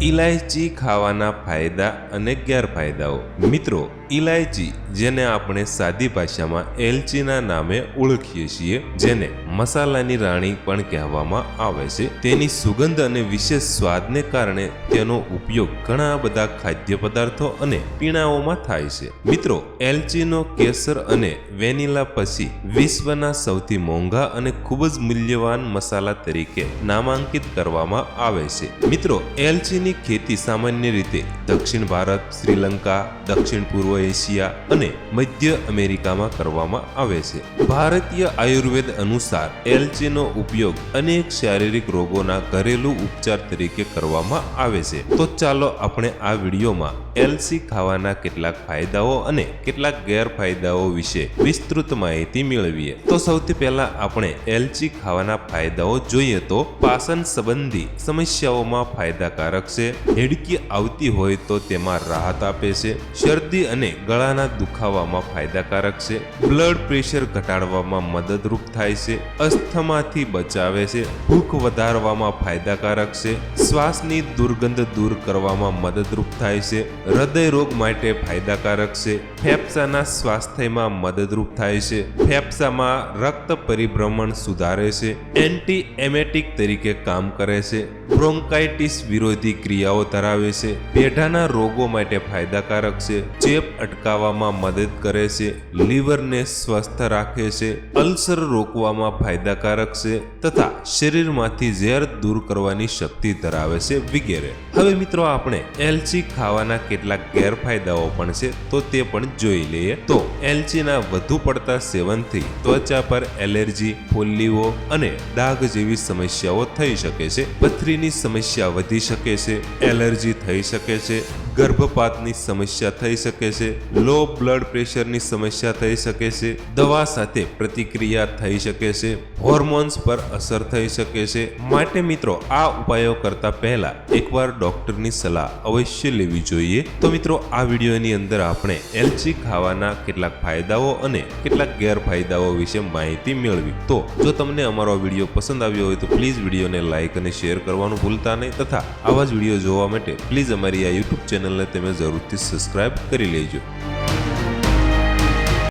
ઇલાયચી ખાવાના ફાયદા અને ગેરફાયદાઓ. મિત્રો ઇલાયચી જેને આપણે સાદી ભાષામાં એલચીના નામે ઓળખીએ છીએ, જેને મસાલાની રાણી પણ કહેવામાં આવે છે. તેની સુગંધ અને વિશેષ સ્વાદને કારણે તેનો ઉપયોગ ઘણા બધા ખાદ્ય પદાર્થો અને પીણાઓમાં થાય છે. મિત્રો, એલચીનો કેસર અને વેનિલા પછી વિશ્વના સૌથી મોંઘા અને ખૂબ જ મૂલ્યવાન મસાલા તરીકે નામાંકિત કરવામાં આવે છે. મિત્રો, એલચીની ખેતી સામાન્ય રીતે દક્ષિણ ભારત, શ્રીલંકા, દક્ષિણ પૂર્વ એશિયા અને મધ્ય અમેરિકામાં કરવામાં આવે છે. ભારતીય આયુર્વેદ અનુસાર એલચીનો ઉપયોગ અનેક શારીરિક રોગોના ઘરેલું ઉપચાર તરીકે કરવામાં આવે છે. તો ચાલો આપણે આ વિડીયોમાં એલસી ખાવાના કેટલાક ફાયદાઓ અને કેટલાક ગેરફાયદાઓ વિશે વિસ્તૃત માહિતી મેળવીએ. તો સૌથી પહેલા આપણે એલચી ખાવાના ફાયદાઓ જોઈએ તો પાચન સંબંધી સમસ્યાઓમાં ફાયદાકારક છે, હેડકી આવતી હોય તો તેમાં રાહત આપે છે, શરદી અને ગળાના દુખાવામાં ફાયદાકારક છે, બ્લડ પ્રેશર ઘટાડવામાં મદદરૂપ થાય છે અસ્થમાથી બચાવે છે, ભૂખ વધારવામાં ફાયદાકારક છે, શ્વાસની દુર્ગંધ દૂર કરવામાં મદદરૂપ થાય છે, હૃદય રોગ માટે ફાયદાકારક છે, ફેફસાના સ્વાસ્થ્યમાં મદદરૂપ થાય છે, ફેફસામાં રક્ત પરિભ્રમણ સુધારે છે એન્ટી એમેટિક તરીકે કામ કરે છે, બ્રોન્કાઇટિસ વિરોધી ક્રિયાઓ ધરાવે છે, પેઢાના રોગો માટે ફાયદાકારક છે, ચેપ અટકાવવામાં મદદ કરે છે, લીવરને સ્વસ્થ રાખે છે, અલ્સર રોકવામાં ફાયદાકારક છે તથા શરીરમાંથી ઝેર દૂર કરવાની શક્તિ ધરાવે છે વગેરે. હવે મિત્રો, આપણે એલચી ખાવાના કેટલાક ગેરફાયદાઓ પણ છે તો તે પણ જોઈ લઈએ. તો એલચીના વધુ પડતા સેવનથી ત્વચા પર એલર્જી, ફોલ્લીઓ અને ડાઘ જેવી સમસ્યાઓ થઈ શકે છે. પથરીની સમસ્યા વધી શકે છે, એલર્જી થઈ શકે છે ગર્ભપાતની સમસ્યા થઈ શકે છે લો બ્લડ પ્રેશરની સમસ્યા થઈ શકે છે, દવા સાથે પ્રતિક્રિયા થઈ શકે છે હોર્મોન્સ પર અસર થઈ શકે છે. માટે મિત્રો, આ ઉપાયો કરતા પહેલા એકવાર ડોક્ટરની સલાહ અવશ્ય લેવી જોઈએ. તો મિત્રો, આ વિડીયોની અંદર આપણે એલચી ખાવાના કેટલાક ફાયદાઓ અને કેટલાક ગેરફાયદાઓ વિશે માહિતી મેળવી. તો, જો તમને અમારો વીડિયો પસંદ આવ્યો હોય તો પ્લીઝ વિડીયોને લાઇક અને શેર કરવાનું ભૂલતા નહીં તથા આવા જ વીડિયો જોવા માટે પ્લીઝ અમારી આ યુટ્યુબ ચેનલને તમે જરૂરથી સબસ્ક્રાઇબ કરી લેજો.